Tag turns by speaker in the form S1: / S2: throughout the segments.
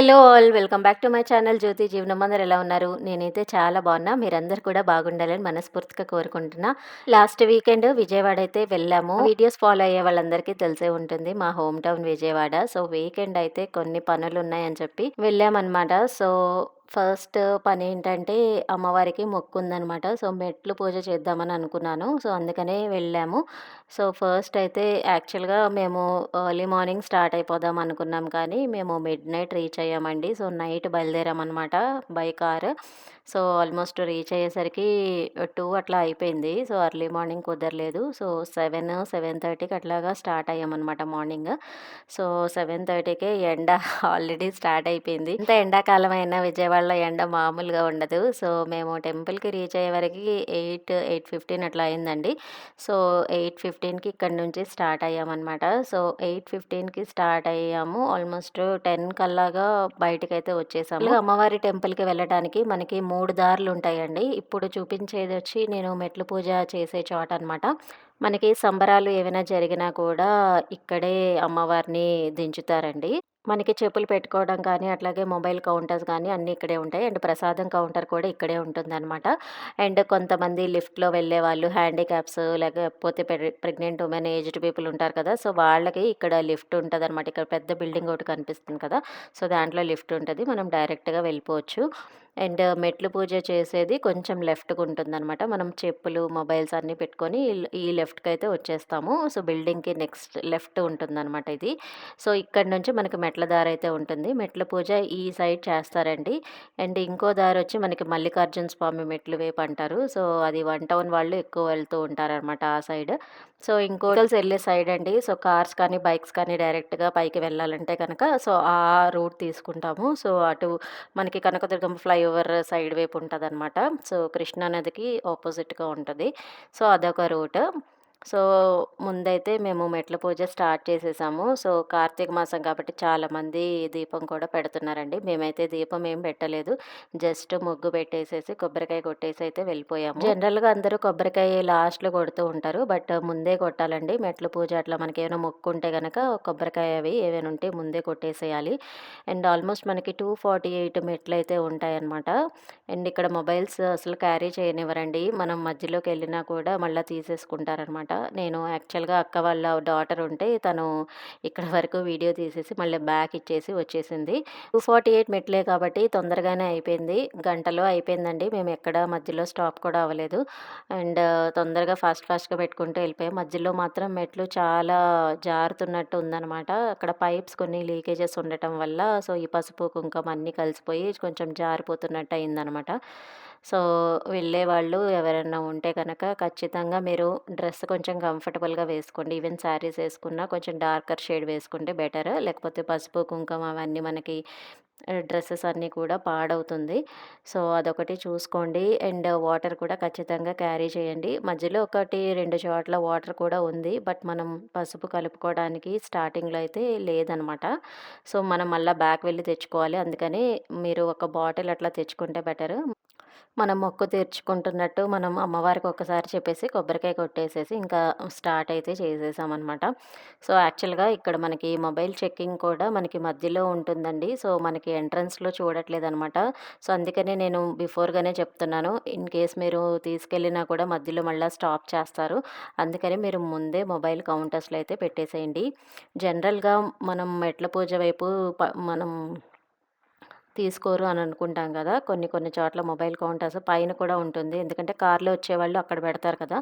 S1: Hello all welcome back to my channel Jyothi Jeevanam. అందరు ఎలా ఉన్నారు? నేనైతే చాలా బాగున్నా. మీరందరూ కూడా బాగుండాలని మనస్ఫూర్తిగా కోరుకుంటున్నా. లాస్ట్ వీకెండ్ విజయవాడ అయితే వెళ్ళాము. వీడియోస్ ఫాలో అయ్యే వాళ్ళందరికీ తెలిసే ఉంటుంది. మా home town Vijayawada. So weekend అయితే కొన్ని పనులు ఉన్నాయని చెప్పి వెళ్ళామన్నమాట. సో ఫస్ట్ పని ఏంటంటే అమ్మవారికి మొక్కు ఉందనమాట సో మెట్లు పూజ చేద్దామని అనుకున్నాను. సో అందుకనే వెళ్ళాము. సో ఫస్ట్ అయితే యాక్చువల్గా మేము ఎర్లీ మార్నింగ్ స్టార్ట్ అయిపోదాం అనుకున్నాం కానీ మేము మిడ్ నైట్ రీచ్ అయ్యామండి. So night బయలుదేరామన్నమాట by car. So almost reach అయ్యేసరికి టూ అట్లా అయిపోయింది. సో ఎర్లీ మార్నింగ్ కుదరలేదు. సో సెవెన్ సెవెన్ థర్టీకి అట్లాగా స్టార్ట్ అయ్యామన్నమాట మార్నింగ్. సో సెవెన్ థర్టీకే ఎండ ఆల్రెడీ స్టార్ట్ అయిపోయింది. ఇంత ఎండాకాలం అయినా విజయవాడ వాళ్ళ ఎండ మామూలుగా ఉండదు. సో మేము టెంపుల్కి రీచ్ అయ్యే వరకు ఎయిట్ ఎయిట్ ఫిఫ్టీన్ అట్లా అయిందండి. సో ఎయిట్ ఫిఫ్టీన్కి ఇక్కడ నుంచి స్టార్ట్ అయ్యామన్నమాట. సో ఎయిట్ ఫిఫ్టీన్కి స్టార్ట్ అయ్యాము. ఆల్మోస్ట్ టెన్ కల్లాగా బయటకైతే వచ్చేసాము. అమ్మవారి టెంపుల్కి వెళ్ళడానికి మనకి మూడు దారులు ఉంటాయండి. ఇప్పుడు చూపించేది వచ్చి నేను మెట్లు పూజ చేసే చోట అనమాట మనకి సంబరాలు ఏమైనా జరిగినా కూడా ఇక్కడే అమ్మవారిని దించుతారండి. మనకి చెప్పులు పెట్టుకోవడం కానీ అట్లాగే మొబైల్ కౌంటర్స్ కానీ అన్నీ ఇక్కడే ఉంటాయి. అండ్ ప్రసాదం కౌంటర్ కూడా ఇక్కడే ఉంటుందన్నమాట. అండ్ కొంతమంది లిఫ్ట్లో వెళ్ళే వాళ్ళు హ్యాండిక్యాప్స్ లేకపోతే ప్రెగ్నెంట్ ఉమెన్ ఏజ్డ్ పీపుల్ ఉంటారు కదా. సో వాళ్ళకి ఇక్కడ లిఫ్ట్ ఉంటుంది అనమాట ఇక్కడ పెద్ద బిల్డింగ్ ఒకటి కనిపిస్తుంది కదా. సో దాంట్లో లిఫ్ట్ ఉంటుంది. మనం డైరెక్ట్గా వెళ్ళిపోవచ్చు. అండ్ మెట్లు పూజ చేసేది కొంచెం లెఫ్ట్కి ఉంటుందన్నమాట. మనం చెప్పులు మొబైల్స్ అన్నీ పెట్టుకొని ఈ లెఫ్ట్కి అయితే వచ్చేస్తాము. సో బిల్డింగ్కి నెక్స్ట్ లెఫ్ట్ ఉంటుందన్నమాట ఇది. సో ఇక్కడ నుంచి మనకి మెట్ల దారి అయితే ఉంటుంది. మెట్ల పూజ ఈ సైడ్ చేస్తారండి. అండ్ ఇంకో దారి వచ్చి మనకి మల్లికార్జున స్వామి మెట్లు వేపు అంటారు సో అది వన్ టౌన్ వాళ్ళు ఎక్కువ వెళ్తూ ఉంటారనమాట ఆ సైడ్. సో ఇంకో వెళ్ళే సైడ్ అండి. సో కార్స్ కానీ బైక్స్ కానీ డైరెక్ట్గా పైకి వెళ్ళాలంటే కనుక సో ఆ రూట్ తీసుకుంటాము. సో అటు మనకి కనకదుర్గం ఫ్లైఓవర్ సైడ్ వైపు ఉంటుంది అనమాట సో కృష్ణానదికి ఆపోజిట్గా ఉంటుంది. సో అదొక రూట్. సో ముందైతే మేము మెట్ల పూజ స్టార్ట్ చేసేసాము. సో కార్తీక మాసం కాబట్టి చాలామంది దీపం కూడా పెడుతున్నారండి. మేమైతే దీపం ఏం పెట్టలేదు. జస్ట్ ముగ్గు పెట్టేసేసి కొబ్బరికాయ కొట్టేసి అయితే వెళ్ళిపోయాము. జనరల్గా అందరూ కొబ్బరికాయ లాస్ట్లో కొడుతూ ఉంటారు. బట్ ముందే కొట్టాలండి. మెట్ల పూజ అట్లా మనకి ఏమైనా మొక్కుంటే కనుక కొబ్బరికాయ అవి ఏమైనా ఉంటే ముందే కొట్టేసేయాలి. అండ్ ఆల్మోస్ట్ మనకి టూ ఫార్టీ ఎయిట్ మెట్లు అయితే ఉంటాయన్నమాట. అండ్ ఇక్కడ మొబైల్స్ అసలు క్యారీ చేయనివ్వరండి. మనం మధ్యలోకి వెళ్ళినా కూడా మళ్ళీ తీసేసుకుంటారనమాట అనమాట. నేను యాక్చువల్గా అక్క వాళ్ళ డాటర్ ఉంటే తను ఇక్కడ వరకు వీడియో తీసేసి మళ్ళీ బ్యాక్ ఇచ్చేసి వచ్చేసింది. టూ ఫార్టీ ఎయిట్ మెట్లే కాబట్టి తొందరగానే అయిపోయింది. గంటలో అయిపోయిందండి. మేము ఎక్కడ మధ్యలో స్టాప్ కూడా అవ్వలేదు. అండ్ తొందరగా ఫాస్ట్ ఫాస్ట్గా పెట్టుకుంటూ వెళ్ళిపోయాం. మధ్యలో మాత్రం మెట్లు చాలా జారుతున్నట్టు ఉందన్నమాట అక్కడ పైప్స్ కొన్ని లీకేజెస్ ఉండటం వల్ల సో ఈ పసుపు కుంకం అన్నీ కలిసిపోయి కొంచెం జారిపోతున్నట్టు అయిందనమాట. సో వెళ్ళే వాళ్ళు ఎవరైనా ఉంటే కనుక ఖచ్చితంగా మీరు డ్రెస్ కొంచెం కంఫర్టబుల్గా వేసుకోండి. ఈవెన్ శారీస్ వేసుకున్నా కొంచెం డార్కర్ షేడ్ వేసుకుంటే బెటర్. లేకపోతే పసుపు కుంకుమ అవన్నీ మనకి డ్రెస్సెస్ అన్నీ కూడా పాడవుతుంది. సో అదొకటి చూసుకోండి. అండ్ వాటర్ కూడా ఖచ్చితంగా క్యారీ చేయండి. మధ్యలో ఒకటి రెండు చోట్ల వాటర్ కూడా ఉంది. బట్ మనం పసుపు కలుపుకోవడానికి స్టార్టింగ్లో అయితే లేదనమాట. సో మనం మళ్ళీ బ్యాక్ వెళ్ళి తెచ్చుకోవాలి. అందుకని మీరు ఒక బాటిల్ అట్లా తెచ్చుకుంటే బెటర్. మనం మొక్కు తీర్చుకుంటున్నట్టు మనం అమ్మవారికి ఒక్కసారి చెప్పేసి కొబ్బరికాయ కొట్టేసేసి ఇంకా స్టార్ట్ అయితే చేసేసామన్నమాట. సో యాక్చువల్గా ఇక్కడ మనకి మొబైల్ చెక్కింగ్ కూడా మనకి మధ్యలో ఉంటుందండి. సో మనకి ఎంట్రన్స్లో చూడట్లేదు అనమాట సో అందుకనే నేను బిఫోర్గానే చెప్తున్నాను. ఇన్ కేస్ మీరు తీసుకెళ్ళినా కూడా మధ్యలో మళ్ళీ స్టాప్ చేస్తారు. అందుకని మీరు ముందే మొబైల్ కౌంటర్స్లో అయితే పెట్టేసేయండి. జనరల్గా మనం మెట్ల పూజ వైపు మనం తీసుకోరు అని అనుకుంటాం కదా. కొన్ని కొన్ని చోట్ల మొబైల్ కౌంటర్స్ పైన కూడా ఉంటుంది. ఎందుకంటే కార్లో వచ్చేవాళ్ళు అక్కడ పెడతారు కదా.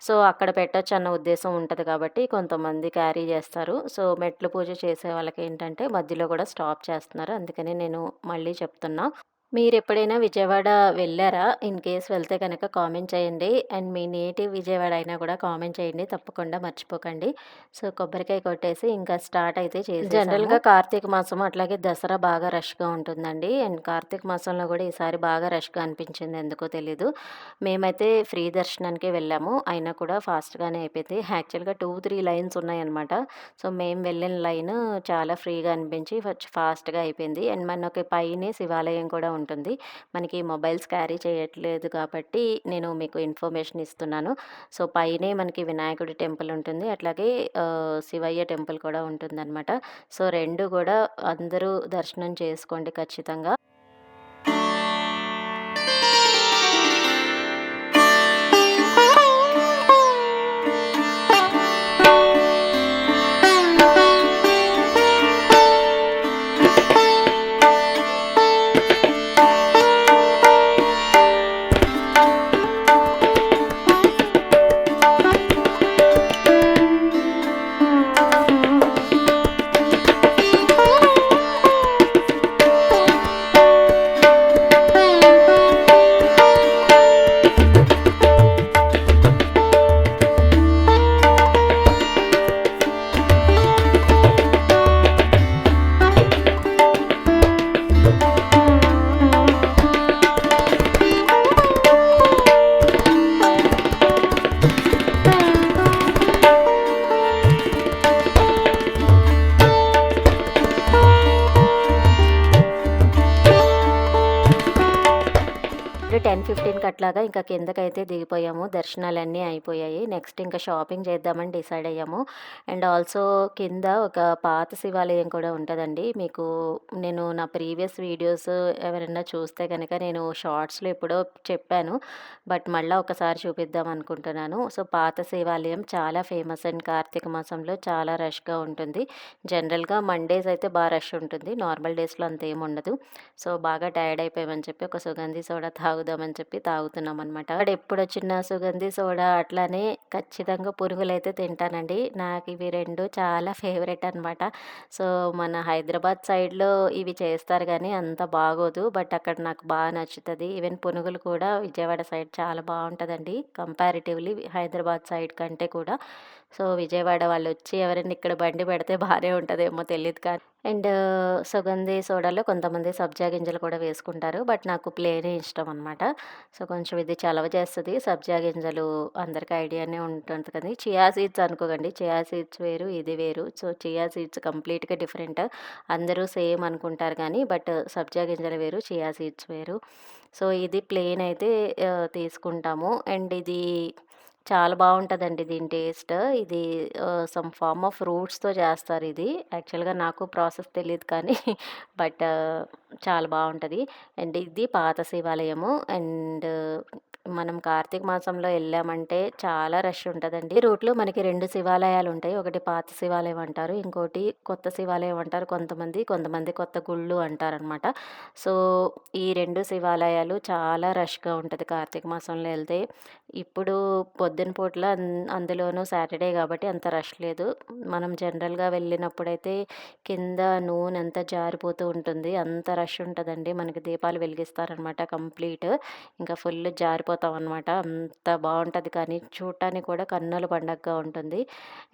S1: సో అక్కడ పెట్టచ్చు అన్న ఉద్దేశం ఉంటుంది కాబట్టి కొంతమంది క్యారీ చేస్తారు. సో మెట్లు పూజ చేసే వాళ్ళకి ఏంటంటే మధ్యలో కూడా స్టాప్ చేస్తున్నారు. అందుకని నేను మళ్ళీ చెప్తున్నా. మీరు ఎప్పుడైనా విజయవాడ వెళ్ళారా? ఇన్ కేస్ వెళ్తే కనుక కామెంట్ చేయండి. అండ్ మీ నేటివ్ విజయవాడ అయినా కూడా కామెంట్ చేయండి. తప్పకుండా మర్చిపోకండి. సో కొబ్బరికాయ కొట్టేసి ఇంకా స్టార్ట్ అయితే చేసి జనరల్గా కార్తీక మాసం అట్లాగే దసరా బాగా రష్గా ఉంటుందండి. అండ్ కార్తీక మాసంలో కూడా ఈసారి బాగా రష్గా అనిపించింది. ఎందుకో తెలీదు. మేమైతే ఫ్రీ దర్శనానికి వెళ్ళాము. అయినా కూడా ఫాస్ట్గానే అయిపోయింది. యాక్చువల్గా టూ త్రీ లైన్స్ ఉన్నాయన్నమాట. సో మేము వెళ్ళిన లైన్ చాలా ఫ్రీగా అనిపించి ఫాస్ట్గా అయిపోయింది. అండ్ మనకి పైనే శివాలయం కూడా ఉంటుంది. మనకి మొబైల్స్ క్యారీ చేయట్లేదు కాబట్టి నేను మీకు ఇన్ఫర్మేషన్ ఇస్తున్నాను. సో, పైనే మనకి వినాయకుడి టెంపుల్ ఉంటుంది. అట్లాగే శివయ్య టెంపుల్ కూడా ఉంటుందనమాట. సో, రెండు కూడా అందరూ దర్శనం చేసుకోండి ఖచ్చితంగా. టెన్ ఫిఫ్టీన్కి అట్లాగా ఇంకా కిందకైతే దిగిపోయాము. దర్శనాలన్నీ అయిపోయాయి. నెక్స్ట్ ఇంకా షాపింగ్ చేద్దామని డిసైడ్ అయ్యాము. అండ్ ఆల్సో కింద ఒక పాత శివాలయం కూడా ఉంటుందండి. మీకు నేను నా ప్రీవియస్ వీడియోస్ ఎవరైనా చూస్తే కనుక నేను షార్ట్స్లో ఎప్పుడో చెప్పాను. బట్ మళ్ళీ ఒకసారి చూపిద్దాం అనుకుంటున్నాను. సో పాత శివాలయం చాలా ఫేమస్ అండ్ కార్తీక మాసంలో చాలా రష్గా ఉంటుంది. జనరల్గా మండేస్ అయితే బాగా రష్ ఉంటుంది. నార్మల్ డేస్లో అంత ఏమి ఉండదు. సో బాగా టైర్డ్ అయిపోయామని చెప్పి ఒక సుగంధి సోడా తాగుదామని చెప్పి తాగుతున్నాం అనమాట అక్కడ ఎప్పుడు వచ్చిన సుగంధి సోడా అట్లానే ఖచ్చితంగా పురుగులైతే తింటానండి. నాకు ఇవి రెండు చాలా ఫేవరెట్ అనమాట సో మన హైదరాబాద్ సైడ్లో ఇవి చేస్తారు కానీ అంత బాగోదు. బట్ అక్కడ నాకు బాగా నచ్చుతుంది. ఈవెన్ పునుగులు కూడా విజయవాడ సైడ్ చాలా బాగుంటుందండి. కంపారిటివ్లీ హైదరాబాద్ సైడ్ కంటే కూడా. సో విజయవాడ వాళ్ళు వచ్చి ఎవరైనా ఇక్కడ బండి పెడితే బాగానే ఉంటుందేమో తెలియదు కానీ అండ్ సుగంధి సోడాలో కొంతమంది సబ్జా గింజలు కూడా వేసుకుంటారు. బట్ నాకు ప్లేనే ఇష్టం అనమాట సో కొంచెం ఇది చలవ చేస్తుంది. సబ్జా గింజలు అందరికీ ఐడియానే ఉంటుంది కదా చియా సీడ్స్ అనుకోకండి. చియా సీడ్స్ వేరు ఇది వేరు. సో చియా సీడ్స్ కంప్లీట్గా డిఫరెంట్. అందరూ సేమ్ అనుకుంటారు కానీ బట్ సబ్జా గింజలు వేరు చియా సీడ్స్ వేరు. సో ఇది ప్లేన్ అయితే తీసుకుంటాము. అండ్ ఇది చాలా బాగుంటుందండి దీని టేస్ట్. ఇది సమ్ ఫార్మ్ ఆఫ్ ఫ్రూట్స్తో చేస్తారు ఇది. యాక్చువల్గా నాకు ప్రాసెస్ తెలియదు కానీ బట్ చాలా బాగుంటుంది. అండ్ ఇది పాత శివాలయము. అండ్ మనం కార్తీక మాసంలో వెళ్ళామంటే చాలా రష్ ఉంటుందండి. రూట్లో మనకి రెండు శివాలయాలు ఉంటాయి. ఒకటి పాత శివాలయం అంటారు. ఇంకోటి కొత్త శివాలయం అంటారు. కొంతమంది కొంతమంది కొత్త గుళ్ళు అంటారనమాట. సో ఈ రెండు శివాలయాలు చాలా రష్గా ఉంటుంది కార్తీక మాసంలో వెళ్తే. ఇప్పుడు పొద్దున పూట్ల అందులోనూ సాటర్డే కాబట్టి అంత రష్ లేదు. మనం జనరల్గా వెళ్ళినప్పుడైతే కింద నూనె అంతా జారిపోతూ ఉంటుంది. అంత రష్ ఉంటుందండి. మనకి దీపాలు వెలిగిస్తారనమాట కంప్లీట్. ఇంకా ఫుల్ జారిపోతుంది అయిపోతాం అనమాట అంత బాగుంటుంది కానీ చూడటానికి కూడా కన్నుల పండగగా ఉంటుంది.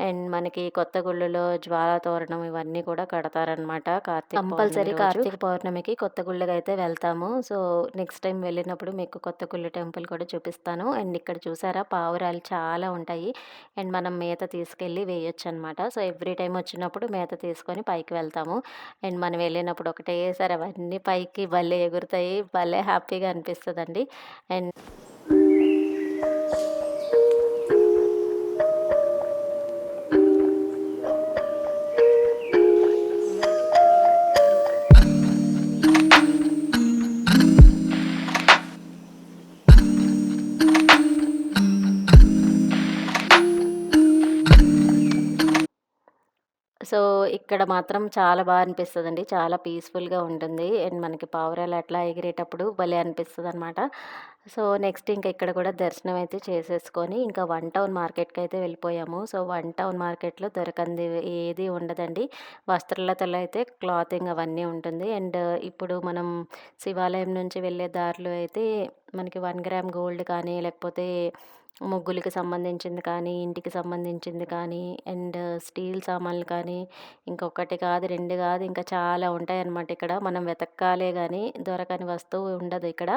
S1: అండ్ మనకి కొత్త గుళ్ళలో జ్వాల తోరణం ఇవన్నీ కూడా కడతారనమాట కార్తీక కంపల్సరీ కార్తీక పౌర్ణమికి కొత్త గుళ్ళకి అయితే వెళ్తాము. సో నెక్స్ట్ టైం వెళ్ళినప్పుడు మీకు కొత్త గుళ్ళ టెంపుల్ కూడా చూపిస్తాను. అండ్ ఇక్కడ చూసారా పావురాలు చాలా ఉంటాయి. అండ్ మనం మేత తీసుకెళ్ళి వేయొచ్చు అనమాట సో ఎవ్రీ టైం వచ్చినప్పుడు మేత తీసుకొని పైకి వెళ్తాము. అండ్ మనం వెళ్ళినప్పుడు ఒకటేసారి అవన్నీ పైకి భలే ఎగురుతాయి. భలే హ్యాపీగా అనిపిస్తుందండి. And Thank you. ఇక్కడ మాత్రం చాలా బాగా అనిపిస్తుంది అండి చాలా పీస్‌ఫుల్‌గా ఉంటుంది. అండ్ మనకి పావురాలు అట్లా ఎగిరేటప్పుడు భలే అనిపిస్తుంది అనమాట సో, నెక్స్ట్ ఇంకా ఇక్కడ కూడా దర్శనం అయితే చేసేసుకొని ఇంకా వన్ టౌన్ మార్కెట్కి అయితే వెళ్ళిపోయాము. సో, వన్ టౌన్ మార్కెట్‌లో దొరకంది ఏది ఉండదండి. వస్త్రలతలో అయితే క్లాతింగ్ అవన్నీ ఉంటుంది. అండ్ ఇప్పుడు మనం శివాలయం నుంచి వెళ్ళే దారిలో అయితే మనకి వన్ గ్రామ్ గోల్డ్ కానీ లేకపోతే
S2: ముగ్గులకి సంబంధించింది కానీ, ఇంటికి సంబంధించింది కానీ, అండ్ స్టీల్ సామాన్లు కానీ, ఇంకొకటి కాదు, 2 కాదు ఇంకా చాలా ఉంటాయన్నమాట ఇక్కడ. మనం వెతకాలే గానీ దొరకని వస్తువు ఉండదు ఇక్కడ.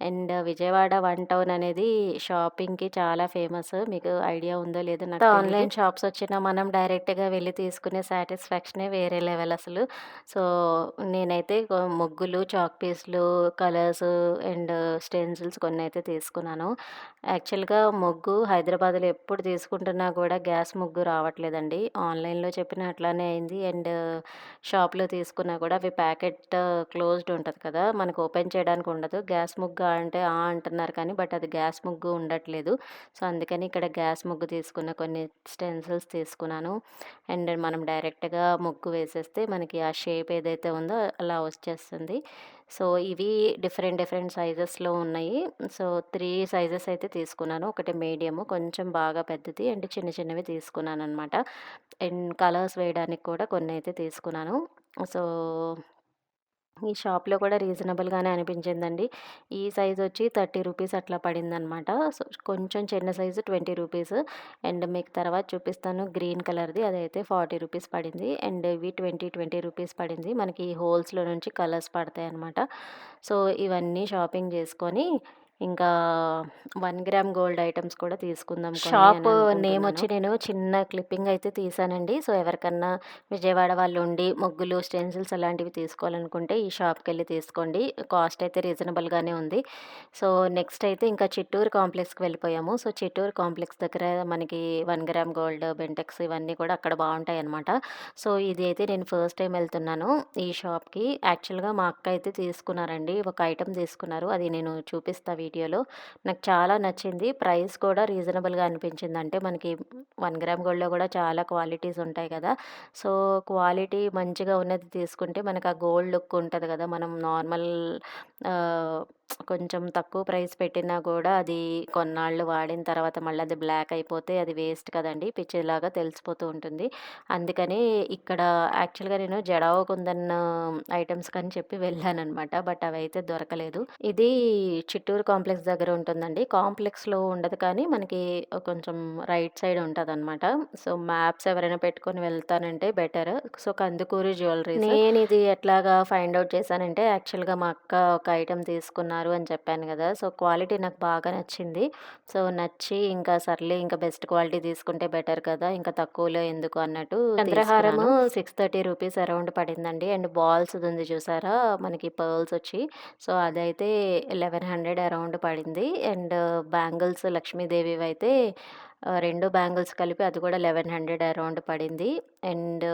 S2: అండ్ విజయవాడ వన్ టౌన్ అనేది షాపింగ్‌కి చాలా ఫేమస్. మీకు ఐడియా ఉందో లేదో నాకు. ఆన్‌లైన్ షాప్స్ వచ్చినా మనం డైరెక్ట్‌గా వెళ్ళి తీసుకునే సాటిస్ఫాక్షనే వేరే లెవెల్ అసలు. సో, నేనైతే ముగ్గులు, చాక్ పీస్‌లు, కలర్స్ అండ్ స్టెన్సిల్స్ కొన్నైతే తీసుకున్నాను. యాక్చువల్‌గా ముగ్గు హైదరాబాద్‌లో ఎప్పుడు తీసుకుంటున్నా కూడా గ్యాస్ ముగ్గు రావట్లేదండి. ఆన్‌లైన్‌లో చెప్పిన అట్లానే అయింది. అండ్ షాప్‌లో తీసుకున్నా కూడా అవి ప్యాకెట్ క్లోజ్డ్ ఉంటుంది కదా! మనకు ఓపెన్ చేయడానికి ఉండదు. గ్యాస్ ముగ్గు అంటే ఆ! అంటున్నారు కానీ బట్ అది గ్యాస్ ముగ్గు ఉండట్లేదు. సో, అందుకని ఇక్కడ గ్యాస్ ముగ్గు తీసుకున్న, కొన్ని స్టెన్సిల్స్ తీసుకున్నాను. అండ్ మనం డైరెక్ట్‌గా ముగ్గు వేసేస్తే మనకి ఆ షేప్ ఏదైతే ఉందో అలా వచ్చేస్తుంది. సో, ఇవి డిఫరెంట్ డిఫరెంట్ సైజెస్‌లో ఉన్నాయి. సో, త్రీ సైజెస్ అయితే తీసుకున్నాను. ఒకటి మీడియము, కొంచెం బాగా పెద్దది అండ్ చిన్న చిన్నవి తీసుకున్నాను అనమాట అండ్ కలర్స్ వేయడానికి కూడా కొన్ని అయితే తీసుకున్నాను. సో, ఈ షాప్‌లో కూడా రీజనబుల్‌గానే అనిపించిందండి. ఈ సైజ్ వచ్చి 30 రూపీస్ అట్లా పడిందనమాట. సో, కొంచెం చిన్న సైజు 20 రూపీస్. అండ్ మీకు తర్వాత చూపిస్తాను గ్రీన్ కలర్‌ది అదైతే 40 రూపీస్ పడింది. అండ్ ఇవి 20, 20 రూపీస్ పడింది. మనకి హోల్స్‌లో నుంచి కలర్స్ పడతాయి అనమాట సో, ఇవన్నీ షాపింగ్ చేసుకొని ఇంకా 1 గ్రామ్ గోల్డ్ ఐటెమ్స్ కూడా తీసుకుందాం షాప్ నేమ్ వచ్చి.
S1: నేను చిన్న క్లిప్పింగ్ అయితే తీశానండి. సో, ఎవరికన్నా విజయవాడ వాళ్ళు ఉండి ముగ్గులు, స్టెన్సిల్స్ అలాంటివి తీసుకోవాలనుకుంటే ఈ షాప్‌కెళ్ళి తీసుకోండి. కాస్ట్ అయితే రీజనబుల్‌గానే ఉంది. సో, నెక్స్ట్ అయితే ఇంకా చిత్తూరు కాంప్లెక్స్‌కి వెళ్ళిపోయాము. సో, చిత్తూరు కాంప్లెక్స్ దగ్గర మనకి 1 గ్రామ్ గోల్డ్, బెంటెక్స్ ఇవన్నీ కూడా అక్కడ బావుంటాయన్నమాట. సో, ఇది అయితే నేను ఫస్ట్ టైమ్ వెళ్తున్నాను ఈ షాప్‌కి. యాక్చువల్‌గా మా అక్క అయితే తీసుకున్నారండి. ఒక ఐటెమ్ తీసుకున్నారు. అది నేను చూపిస్తా వీడియోలో. నాకు చాలా నచ్చింది. ప్రైస్ కూడా రీజనబుల్‌గా అనిపించింది. అంటే మనకి వన్ గ్రామ్ గోల్డ్‌లో కూడా చాలా క్వాలిటీస్ ఉంటాయి కదా! సో, క్వాలిటీ మంచిగా ఉన్నది తీసుకుంటే మనకు ఆ గోల్డ్ లుక్ ఉంటుంది కదా! మనం నార్మల్ కొంచెం తక్కువ ప్రైస్ పెట్టినా కూడా అది కొన్నాళ్ళు వాడిన తర్వాత మళ్ళీ అది బ్లాక్ అయిపోతే అది వేస్ట్ కదండి పిచ్చిలాగా తెలిసిపోతూ ఉంటుంది. అందుకని ఇక్కడ యాక్చువల్‌గా నేను జడావు కుందన్ కానీ కని చెప్పి వెళ్ళానమాట బట్ అవి అయితే దొరకలేదు. ఇది చిట్టూరు కాంప్లెక్స్ దగ్గర ఉంటుందండి. కాంప్లెక్స్‌లో ఉండదు కానీ మనకి కొంచెం రైట్ సైడ్ ఉంటదనమాట. సో, మ్యాప్స్ ఎవరైనా పెట్టుకొని వెళ్తానంటే బెటర్. సో, కందుకూరి నేను ఇది ఎట్లాగా ఫైండ్ అవుట్ చేశానంటే యాక్చువల్‌గా మా అక్క ఒక ఐటమ్ తీసుకున్నారు అని చెప్పాను కదా! సో, క్వాలిటీ నాకు బాగా నచ్చింది. సో, నచ్చి ఇంకా సర్లే ఇంకా బెస్ట్ క్వాలిటీ తీసుకుంటే బెటర్ కదా! ఇంకా తక్కువలో ఎందుకు అన్నట్టు చంద్రహారము
S2: తీసుకున్నాను.
S1: 630 రూపీస్ అరౌండ్ పడిందండి. అండ్ బాల్స్‌ది ఉంది చూసారా? మనకి పర్ల్స్ వచ్చి. సో, అదైతే 1100 అరౌండ్ పడింది. అండ్ బ్యాంగిల్స్ లక్ష్మీదేవివైతే ఆహ్, రెండు బ్యాంగిల్స్ కలిపి అది కూడా 1100 అరౌండ్ పడింది. అండ్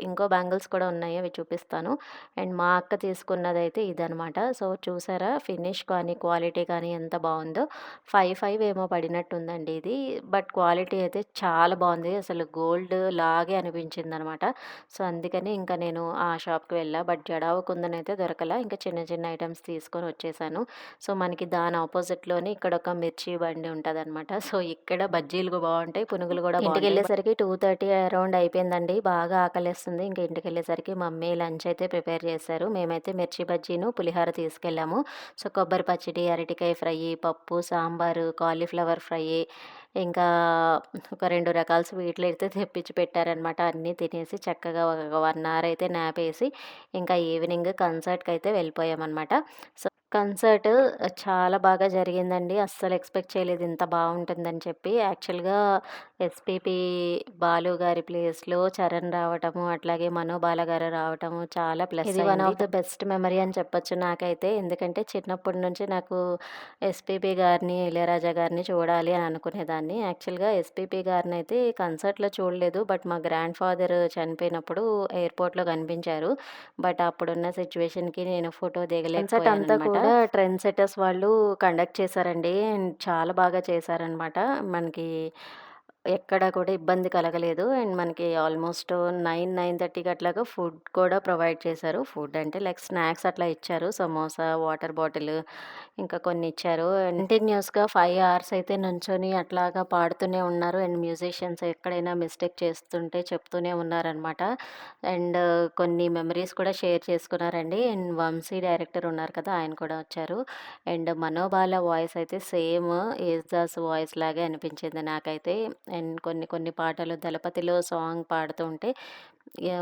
S1: ఇంకో బ్యాంగిల్స్ కూడా ఉన్నాయి. అవి చూపిస్తాను. అండ్ మా అక్క తీసుకున్నదైతే ఇదనమాట. సో, చూసారా ఫినిష్ కానీ, క్వాలిటీ కానీ ఎంత బాగుందో ఫైవ్ ఫైవ్ ఏమో పడినట్టుందండి ఇది. బట్ క్వాలిటీ అయితే చాలా బాగుంది అసలు గోల్డ్ లాగే అనిపించింది అనమాట సో, అందుకని ఇంకా నేను ఆ షాప్‌కి వెళ్ళా. బట్ జడావు కుందన్ అయితే దొరకలా. ఇంకా చిన్న చిన్న ఐటమ్స్ తీసుకొని వచ్చేసాను. సో, మనకి దాని ఆపోజిట్లోనే ఇక్కడ ఒక మిర్చి బండి ఉంటదనమాట. సో, ఇక్కడ బజ్జీలు బాగుంటాయి పునుగులు కూడా ఇంటికెళ్ళేసరికి టూ థర్టీ అరౌండ్ అయిపోయిందండి. బాగా ఆకలిస్తుంది ఇంకా ఇంటికి వెళ్ళేసరికి మమ్మీ లంచ్ అయితే ప్రిపేర్ చేశారు. మేమైతే మిర్చి బజ్జీను, పులిహోర తీసుకెళ్ళాము. సో, కొబ్బరి పచ్చడి, అరటికాయ ఫ్రై, పప్పు, సాంబారు, కాలీఫ్లవర్ ఫ్రై ఇంకా ఒక రెండు రకాల స్వీట్లు అయితే తెప్పించి పెట్టారనమాట. అన్నీ తినేసి చక్కగా ఒక వన్ అవర్ అయితే నాపేసి ఇంకా ఈవినింగ్ అయితే వెళ్ళిపోయామనమాట. సో, కన్సర్ట్ చాలా బాగా జరిగిందండి. అస్సలు ఎక్స్‌పెక్ట్ చేయలేదు ఇంత బావుంటుందని చెప్పి. యాక్చువల్‌గా ఎస్‌పీబీ బాలు గారి ప్లేస్‌లో చరణ్ రావటము, అట్లాగే మనోబాల గారు రావటము చాలా ప్లస్ ఇది one. Of the best memory అని చెప్పొచ్చు నాకైతే. ఎందుకంటే చిన్నప్పటి నుంచి నాకు ఎస్‌పీబీ గారిని, ఇళయరాజా గారిని చూడాలి అని అనుకునేదాన్ని. యాక్చువల్‌గా ఎస్‌పీబీ గారినైతే కన్సర్ట్‌లో చూడలేదు. బట్ మా గ్రాండ్ ఫాదర్ చనిపోయినప్పుడు ఎయిర్‌పోర్ట్‌లో కనిపించారు. బట్ అప్పుడున్న సిట్యుయేషన్‌కి నేను ఫోటో
S2: కన్సర్ట్ అంతా
S1: దిగలేకపోయాననమాట.
S2: కూడా ట్రెండ్ సెట్టర్స్ వాళ్ళు కండక్ట్ చేశారండి. అండ్ చాలా బాగా చేశారనమాట. మనకి ఎక్కడ కూడా ఇబ్బంది కలగలేదు. అండ్ మనకి ఆల్మోస్ట్ 9, 9:30కి అట్లాగా ఫుడ్ కూడా ప్రొవైడ్ చేశారు. ఫుడ్ అంటే లైక్ స్నాక్స్ అట్లా ఇచ్చారు. సమోసా, వాటర్ బాటిల్ ఇంకా కొన్ని ఇచ్చారు. కంటిన్యూస్గా ఫైవ్ అవర్స్ అయితే నుంచొని అట్లాగా పాడుతూనే ఉన్నారు. అండ్ మ్యూజిషియన్స్ ఎక్కడైనా మిస్టేక్ చేస్తుంటే చెప్తూనే ఉన్నారనమాట. అండ్ కొన్ని మెమరీస్ కూడా షేర్ చేసుకున్నారండి. అండ్ వంశీ డైరెక్టర్ ఉన్నారు కదా! ఆయన కూడా వచ్చారు. అండ్ మనోబాల వాయిస్ అయితే సేమ్ ఏజ్దాస్ వాయిస్ లాగే అనిపించింది నాకైతే. అండ్ కొన్ని కొన్ని పాటలు 'దళపతిలో' సాంగ్ పాడుతుంటే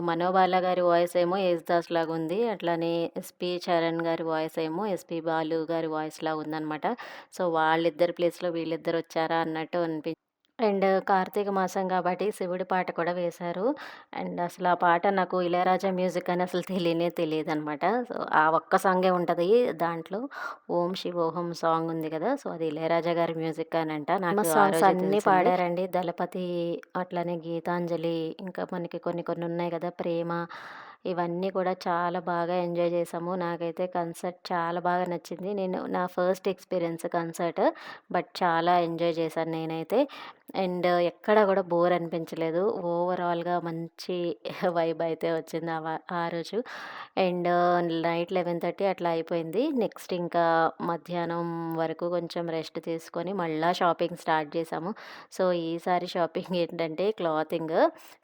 S2: మనోబాల గారి వాయిస్ ఏమో యేసుదాస్ లాగా ఉంది అట్లానే ఎస్పి చరణ్ గారి వాయిస్ ఏమో ఎస్పి బాలు గారి వాయిస్ లాగా ఉందనమాట. సో, వాళ్ళిద్దరి ప్లేస్‌లో వీళ్ళిద్దరు వచ్చారా అన్నట్టు అనిపి అండ్ కార్తీక మాసం కాబట్టి శివుడి పాట కూడా వేశారు. అండ్ అసలు ఆ పాట నాకు ఇళయరాజా మ్యూజిక్ అని అసలు తెలియనే తెలియదనమాట. సో, ఆ ఒక్క సాంగే ఉంటది దాంట్లో. 'ఓం శివోహం' సాంగ్ ఉంది కదా! సో, అది ఇళయరాజా గారి మ్యూజిక్. నాకు ఆ
S1: సాంగ్స్ అన్నీ. పాడారండి. 'దళపతి' అట్లానే 'గీతాంజలి' ఇంకా మనకి కొన్ని కొన్ని ఉన్నాయి కదా! 'ప్రేమ' ఇవన్నీ కూడా చాలా బాగా ఎంజాయ్ చేసాము నాకైతే కన్సర్ట్ చాలా బాగా నచ్చింది. నేను నా ఫస్ట్ ఎక్స్‌పీరియన్స్ కన్సర్ట్. బట్ చాలా ఎంజాయ్ చేశాను నేనైతే. అండ్ ఎక్కడ కూడా బోర్ అనిపించలేదు. ఓవరాల్‌గా మంచి వైబ్ అయితే వచ్చింది ఆ ఆ రోజు. అండ్ నైట్ 11:30 అట్లా అయిపోయింది. నెక్స్ట్ ఇంకా మధ్యాహ్నం వరకు కొంచెం రెస్ట్ తీసుకొని మళ్ళీ షాపింగ్ స్టార్ట్ చేసాము సో, ఈసారి షాపింగ్ ఏంటంటే క్లాతింగ్.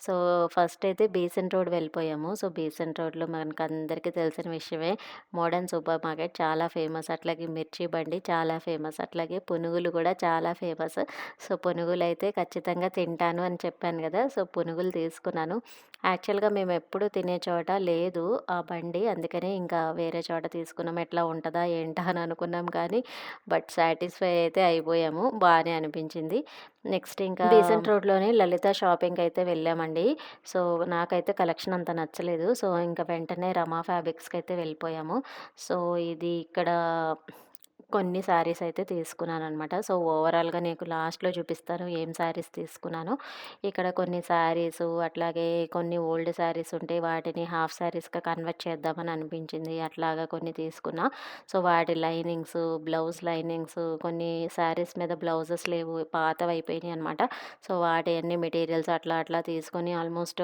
S1: సో, ఫస్ట్ అయితే బీసెంట్ రోడ్ వెళ్ళిపోయాము. సో, బీసెంట్ రోడ్‌లో మనకు అందరికీ తెలిసిన విషయమే మోడర్న్ సూపర్ మార్కెట్ చాలా ఫేమస్. అట్లాగే మిర్చి బండి చాలా ఫేమస్. అట్లాగే పునుగులు కూడా చాలా ఫేమస్. సో, పునుగులు అయితే ఖచ్చితంగా తింటాను అని చెప్పాను కదా! సో, పునుగులు తీసుకున్నాను. యాక్చువల్‌గా మేము ఎప్పుడు తినే చోట లేదు ఆ బండి. అందుకనే ఇంకా వేరే చోట తీసుకున్నాం. ఎట్లా ఉంటుందా ఏంటా అని అనుకున్నాం కానీ బట్ సాటిస్ఫై అయితే అయిపోయాము. బాగానే అనిపించింది. నెక్స్ట్ ఇంకా రీసెంట్ రోడ్‌లోనే లలిత షాపింగ్ అయితే వెళ్ళామండి. సో, నాకైతే కలెక్షన్ అంత నచ్చలేదు. సో, ఇంక వెంటనే రమా ఫ్యాబ్రిక్స్కి అయితే వెళ్ళిపోయాము. సో, ఇది ఇక్కడ కొన్ని శారీస్ అయితే తీసుకున్నాననమాట. సో, ఓవరాల్‌గా నీకు లాస్ట్‌లో చూపిస్తాను ఏం శారీస్ తీసుకున్నానో. ఇక్కడ కొన్ని శారీసు అట్లాగే కొన్ని ఓల్డ్ శారీస్ ఉంటే వాటిని హాఫ్ శారీస్‌గా కన్వర్ట్ చేద్దామని అనిపించింది. అట్లాగా కొన్ని తీసుకున్నా. సో, వాటి లైనింగ్స్, బ్లౌజ్ లైనింగ్స్ కొన్ని శారీస్ మీద బ్లౌజెస్ లేవు. పాతవయిపోయినాయి అనమాట. సో, వాటియన్నీ మెటీరియల్స్ అట్లా అట్లా తీసుకొని ఆల్మోస్ట్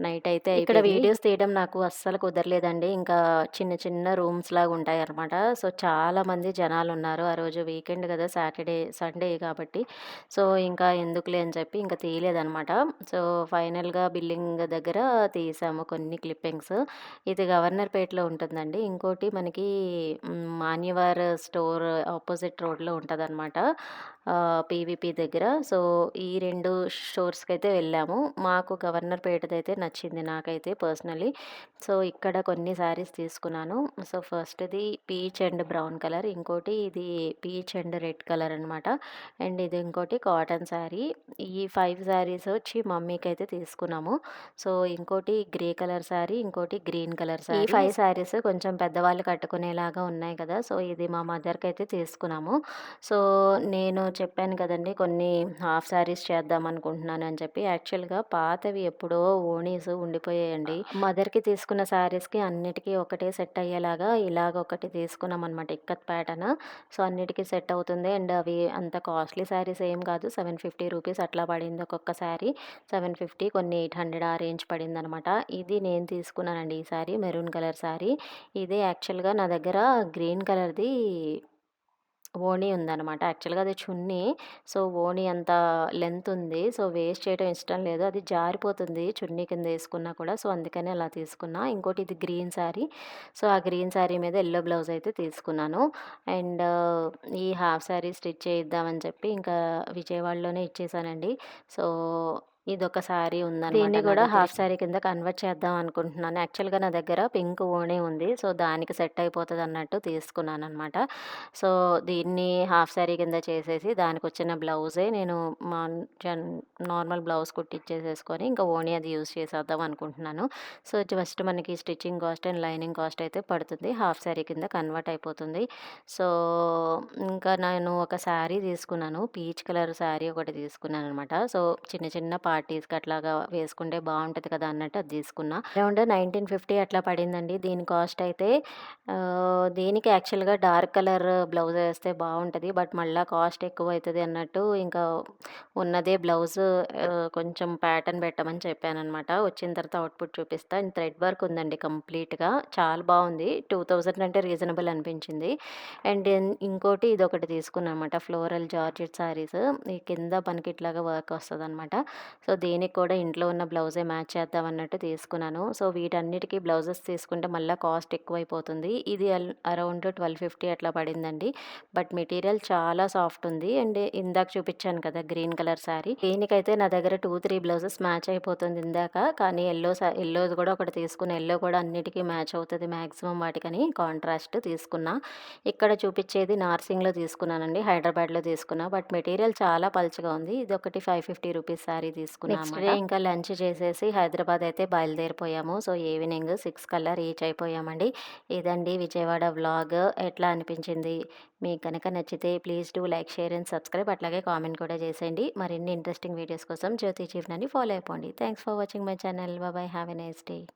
S1: నైట్ అయితే ఇక్కడ. వీడియోస్ తీయడం నాకు అస్సలు కుదరలేదండి. ఇంకా చిన్న చిన్న రూమ్స్ లాగా ఉంటాయన్నమాట. సో, చాలామంది జనాలున్నారు. ఆ రోజు వీకెండ్ కదా! సాటర్డే, సండే కాబట్టి. సో, ఇంకా ఎందుకులే అని చెప్పి ఇంకా తీయలేదనమాట. సో, ఫైనల్‌గా బిల్లింగ్ దగ్గర తీసాము కొన్ని క్లిప్పింగ్స్. ఇది గవర్నర్‌పేటలో ఉంటుందండి. ఇంకోటి మనకి మాన్యవార్ స్టోర్ ఆపోజిట్ రోడ్‌లో ఉంటుందన్నమాట పీవీపీ దగ్గర. సో, ఈ రెండు స్టోర్స్కి అయితే వెళ్ళాము. మాకు గవర్నర్‌పేటదైతే నచ్చింది నాకైతే పర్సనల్లీ. సో, ఇక్కడ కొన్ని శారీస్ తీసుకున్నాను. సో, ఫస్ట్‌ది పీచ్ అండ్ బ్రౌన్ కలర్. ఇంకోటి ఇది పీచ్ అండ్ రెడ్ కలర్ అనమాట. అండ్ ఇది ఇంకోటి కాటన్ శారీ. ఈ 5 శారీస్ వచ్చి మమ్మీకైతే తీసుకున్నాము. సో, ఇంకోటి గ్రే కలర్ శారీ, ఇంకోటి గ్రీన్ కలర్ శారీ. ఈ 5 శారీస్ కొంచెం పెద్దవాళ్ళు కట్టుకునేలాగా ఉన్నాయి కదా! సో, ఇది మా మదర్‌కైతే తీసుకున్నాము. సో, నేను చెప్పాను కదండీ కొన్ని హాఫ్ శారీస్ చేద్దాం అనుకుంటున్నాను అని చెప్పి. యాక్చువల్‌గా పాతవి ఎప్పుడో ఓణీస్ ఉండిపోయాయండి. మదర్‌కి తీసుకున్న శారీస్‌కి అన్నిటికి ఒకటే సెట్ అయ్యేలాగా ఇలాగ ఒకటి తీసుకున్నామనమాట ఇక్కత్ ప్యాటర్న్. సో, అన్నిటికీ సెట్ అవుతుంది. అండ్ అవి అంత కాస్ట్‌లీ శారీస్ ఏం కాదు. 750 రూపీస్ అట్లా పడింది ఒక్కొక్క శారీ. 750 కొన్ని 800 ఆ రేంజ్ పడిందనమాట. ఇది నేను తీసుకున్నానండి ఈ శారీ మెరూన్ కలర్ శారీ. ఇది యాక్చువల్‌గా నా దగ్గర గ్రీన్ కలర్‌ది ఓణీ ఉందన్నమాట యాక్చువల్‌గా అది చున్నీ. సో, ఓణీ అంత లెంత్ ఉంది. సో, వేస్ట్ చేయడం ఇష్టం లేదు. అది జారిపోతుంది చున్నీ కింద వేసుకున్నా కూడా. సో, అందుకని అలా తీసుకున్నా. ఇంకోటి ఇది గ్రీన్ శారీ. సో, ఆ గ్రీన్ శారీ మీద ఎల్లో బ్లౌజ్ అయితే తీసుకున్నాను. అండ్ ఈ హాఫ్ శారీ స్టిచ్ చేయిద్దామని చెప్పి ఇంకా విజయవాడలోనే ఇచ్చేసానండి. సో, ఇదొక శారీ ఉందనమాట
S2: దీన్ని
S1: నా
S2: కూడా. హాఫ్ శారీ కింద కన్వర్ట్ చేద్దాం అనుకుంటున్నాను. యాక్చువల్‌గా నా దగ్గర పింక్ ఓణీ ఉంది. సో, దానికి సెట్ అయిపోతదన్నట్టు తీసుకున్నాననమాట. సో, దీన్ని హాఫ్ శారీ కింద చేసేసి దానికొచ్చిన బ్లౌజే నేను నార్మల్ బ్లౌజ్ కుట్టిచ్చేసేసుకొని ఇంకా ఓణీ అది యూజ్ చేసేద్దాం అనుకుంటున్నాను. సో, జస్ట్ మనకి stitching cost and lining cost అయితే పడుతుంది. హాఫ్ శారీ కింద కన్వర్ట్ అయిపోతుంది. సో, ఇంకా నేను ఒక శారీ తీసుకున్నాను. పీచ్ కలర్ శారీ ఒకటి తీసుకున్నాననమాట. సో, చిన్న చిన్న
S1: పార్టీస్‌కి అట్లాగా వేసుకుంటే బాగుంటుంది కదా! అన్నట్టు అది తీసుకున్నా. అరౌండ్ 1950 అట్లా పడిందండి. దీని కాస్ట్ అయితే దీనికి యాక్చువల్‌గా డార్క్ కలర్ బ్లౌజ్ వేస్తే బాగుంటుంది బట్ మళ్ళీ కాస్ట్ ఎక్కువ అవుతుంది అన్నట్టు ఇంకా ఉన్నదే బ్లౌజ్ కొంచెం ప్యాటర్న్ పెట్టమని చెప్పాననమాట. వచ్చిన తర్వాత అవుట్‌పుట్ చూపిస్తా. థ్రెడ్ వర్క్ ఉందండి కంప్లీట్‌గా. చాలా బాగుంది టూ థౌజండ్ అంటే రీజనబుల్ అనిపించింది. అండ్ ఇంకోటి ఇది ఒకటి తీసుకున్నాను అనమాట. Floral georgette saris. ఈ కింద మనకి ఇట్లాగా వర్క్ వస్తుంది అనమాట సో, దీనికి కూడా ఇంట్లో ఉన్న బ్లౌజే మ్యాచ్ చేద్దాం అన్నట్టు తీసుకున్నాను. సో, వీటన్నిటికీ బ్లౌజెస్ తీసుకుంటే మళ్ళీ కాస్ట్ ఎక్కువైపోతుంది. ఇది అల్ అరౌండ్ 1250 అట్లా పడిందండి. బట్ మెటీరియల్ చాలా సాఫ్ట్ ఉంది. అండ్ ఇందాక చూపించాను కదా! Green colour sari. దీనికైతే నా దగ్గర 2, 3 బ్లౌజెస్ మ్యాచ్ అయిపోతుంది ఇందాక. కానీ ఎల్లో సా కూడా ఒకటి తీసుకున్న ఎల్లో కూడా అన్నిటికీ మ్యాచ్ అవుతుంది మ్యాక్సిమం వాటికని కాంట్రాస్ట్ తీసుకున్నా. ఇక్కడ చూపించేది నార్సింగ్‌లో తీసుకున్నానండి. హైదరాబాద్‌లో తీసుకున్నా. బట్ మెటీరియల్ చాలా పల్చగా ఉంది. ఇది ఒకటి ఫైవ్ ఫిఫ్టీ రూపీస్ శారీ తీసుకున్నాను నెక్స్ట్ డే ఇంకా లంచ్ చేసేసి హైదరాబాద్ అయితే బయలుదేరిపోయాము. సో, ఈవినింగ్ 6 కల్లా రీచ్ అయిపోయామండి. ఇదండి విజయవాడ వ్లాగ్. ఎట్లా అనిపించింది? మీకు గనక నచ్చితే please do like, share and subscribe. అట్లాగే కామెంట్ కూడా చేసేయండి. మరిన్ని ఇంట్రెస్టింగ్ వీడియోస్ కోసం జ్యోతి జీవనాన్ని ఫాలో అయిపోండి. Thanks for watching my channel. Bye bye. Have a nice day.